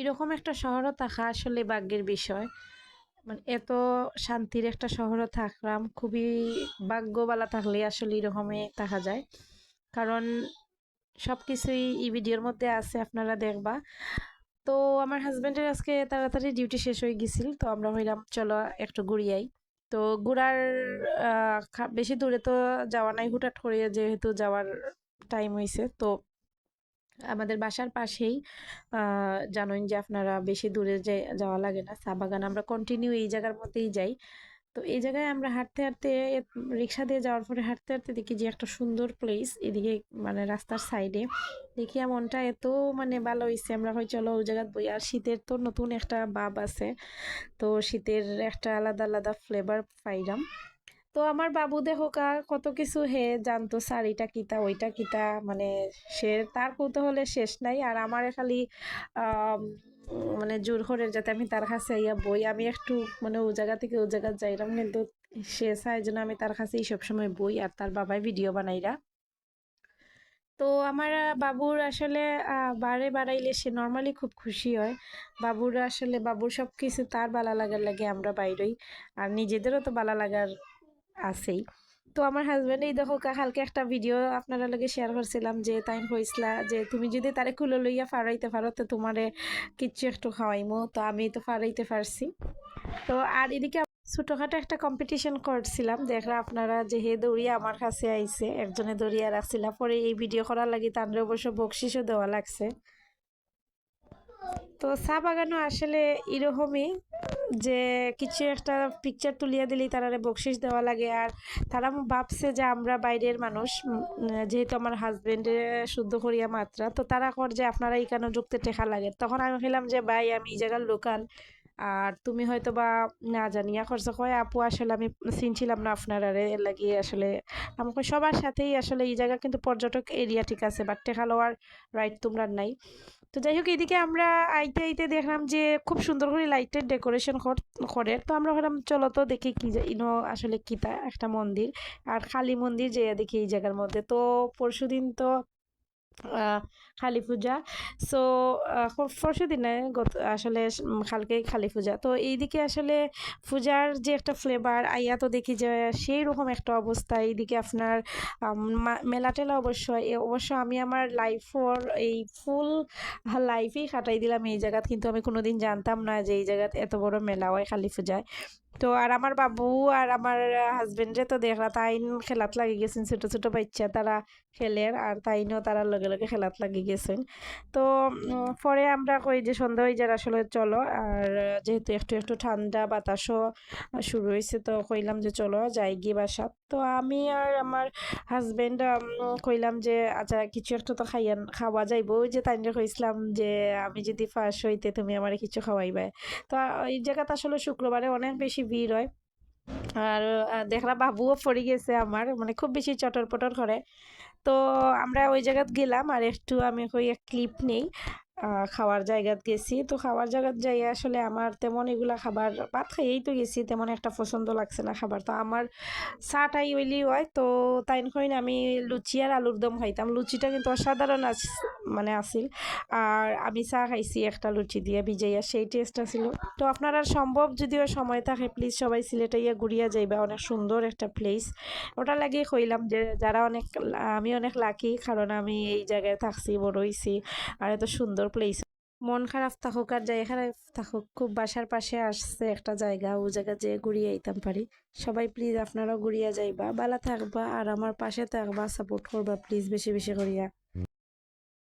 এরকম একটা শহরও থাকা আসলে ভাগ্যের বিষয়। মানে এত শান্তির একটা শহরে থাকলাম, খুবই ভাগ্যবালা থাকলে আসলে এরকমই থাকা যায়। কারণ সব কিছুই এই ভিডিওর মধ্যে আছে, আপনারা দেখবা। তো আমার হাজব্যান্ডের আজকে তাড়াতাড়ি ডিউটি শেষ হয়ে গেছিল, তো আমরা হইলাম, চলো একটু ঘুরিয়াই তো ঘোরার বেশি দূরে তো যাওয়া নাই, হুটহাট করে যেহেতু যাওয়ার টাইম হয়েছে তো আমাদের বাসার পাশেই জানেন যে আপনারা বেশি দূরে যাওয়া লাগে না, চা বাগান, আমরা কন্টিনিউ এই জায়গার মধ্যেই যাই। তো এই জায়গায় আমরা হাঁটতে হাঁটতে রিক্সা দিয়ে যাওয়ার পরে হাঁটতে হাঁটতে দেখি যে একটা সুন্দর প্লেস এদিকে মানে রাস্তার সাইডে দেখি মনটা এত মানে ভালো হয়েছে আমরা হয় চলো ওই জায়গায় বই। আর শীতের তো নতুন একটা ভাব আছে। তো শীতের একটা আলাদা আলাদা ফ্লেভার পাইলাম তো আমার বাবু দেহকা কত কিছু হে জানতো স্যার এটা কিতা, ওইটা কিতা মানে সে তার কৌতূহলে শেষ নাই। আর আমার খালি মানে জোর করে যাতে আমি তার কাছে ইয়া বই, আমি একটু মানে ও জায়গা থেকে ও জায়গা যাইলাম কিন্তু সে চায় যেন আমি তার কাছেই সবসময় বই আর তার বাবাই ভিডিও বানাইরা। তো আমার বাবুর আসলে বারে বাড়াইলে সে নর্মালি খুব খুশি হয়। বাবুর আসলে, বাবুর সব কিছু তার বালা লাগার লাগে আমরা বাইরই। আর নিজেদেরও তো ভালো লাগার আছেই। তো আমার হাজবেন্ড এই দেখো কালকে একটা ভিডিও আপনারা লগে শেয়ার করছিলাম যে তাই কইসলা যে, তুমি যদি তারে কুলো লইয়া ফারাইতে পারো, তো তোমারে কিচ্ছু একটু খাওয়াইমো। তো আমি তো ফারাইতে পারছি। তো আর এদিকে ছোটখাটো একটা কম্পিটিশন করছিলাম। দেখরা আপনারা যে, হে দৌড়িয়ে আমার কাছে আইছে, একজনে দৌড়িয়ে রাখছিলাম পরে এই ভিডিও করার লাগি তাদের অবশ্য বকশিসও দেওয়া লাগছে। তো চা বাগানও আসলে এরকমই যে কিছু একটা পিকচার তুলিয়া দিলেই তারা বকশিস দেওয়া লাগে। আর তারা ভাবছে যে আমরা বাইরের মানুষ যেহেতু আমার হাজব্যান্ডে শুদ্ধ করিয়া মাত্রা, তো তারা কর যে আপনারা এখানে ঢুকতে টেকা লাগে। তখন আমি খেলাম যে, ভাই, আমি এই জায়গার লোকাল। আর তুমি হয়তো বা না জানিয়া খরচ কয় আপু আসলে আমি চিনছিলাম না আপনারা এর লাগিয়ে আসলে, আমাকে সবার সাথেই আসলে এই জায়গা কিন্তু পর্যটক এরিয়া ঠিক আছে বাট টেকা রাইট তোমরা নাই। তো যাই হোক, এদিকে আমরা আইতে আইতে দেখলাম যে খুব সুন্দর করে লাইটের ডেকোরেশন করে তো আমরা ভাবলাম, চলো তো দেখি কি ইনো আসলে কি তা একটা মন্দির। আর কালী মন্দির যে দেখি এই জায়গার মধ্যে। তো পরশুদিন তো কালী পূজা। সো পরশু দিনে গত আসলে উম, কালকে কালী পূজা। তো এইদিকে আসলে পূজার যে একটা ফ্লেভার আইয়া তো দেখি যে সেই রকম একটা অবস্থা। এইদিকে আপনার আম, মা- মেলা টেলা অবশ্য অবশ্য আমি আমার লাইফর এই ফুল লাইফেই কাটাই দিলাম এই জায়গাত। কিন্তু আমি কোনোদিন জানতাম না যে এই জায়গাত এত বড় মেলা হয় কালী পূজায়। তো আর আমার বাবু আর আমার হাজবেন্ডে তো দেখলা তাইন খেলাত লাগে গেছেন ছোটো ছোটো বাচ্চা তারা খেলের আর তাইনও তারা লগে লগে খেলাত লাগি গেছেন। তো পরে আমরা কই যে সন্ধ্যা হয়ে যার আসলে চলো, আর যেহেতু একটু একটু ঠান্ডা বাতাসও শুরু হয়েছে, তো কইলাম যে চলো যাই গিয়ে বাসা তো আমি আর আমার হাজবেন্ড কইলাম যে আচ্ছা কিছু একটু তো খাইয়া, খাওয়া যাইব। যে তাইনরে কইছিলাম যে, আমি যদি ফার্স্ট হইতে তুমি আমার কিছু খাওয়াইবে তো এই জায়গাতে আসলে শুক্রবারে অনেক বেশি ভিড় হয়। আর দেখলাম দেখলা বাবুও পড়ে গেছে আমার মানে খুব বেশি চটর পটর করে। তো আমরা ওই জায়গাত গেলাম আর একটু আমি ওই এক ক্লিপ নেই। খাওয়ার জায়গাত গেছি। তো খাওয়ার জায়গাত যাই আসলে আমার তেমন এগুলা খাবার ভাত খাইয়েই তো গেছি, তেমন একটা পছন্দ লাগছে না খাবার। তো আমার চাটাই ওইলি হয়, তো তাই কইন আমি লুচি আর আলুর দম খাইতাম। লুচিটা কিন্তু অসাধারণ আছ মানে আছিল। আর আমি চা খাইছি একটা লুচি দিয়ে, ভিজাইয়া সেই টেস্ট আছিল তো আপনারা সম্ভব যদিও সময় থাকে প্লিজ সবাই সিলেটে ইয়া ঘুরিয়া যাইবা, অনেক সুন্দর একটা প্লেস ওটা লাগিয়ে কইলাম যে যারা অনেক আমি অনেক লাকি কারণ আমি এই জায়গায় থাকছি, বড় হইছি, আর এত সুন্দর প্লেস মন খারাপ থাকুক আর যাই খারাপ থাকুক, খুব বাসার পাশে আসছে একটা জায়গা, ও জায়গা যেয়ে ঘুরিয়ে আইতাম পারি। সবাই প্লিজ আপনারাও ঘুরিয়া যাইবা বালা থাকবা আর আমার পাশে থাকবা সাপোর্ট করবা প্লিজ বেশি বেশি করিয়া।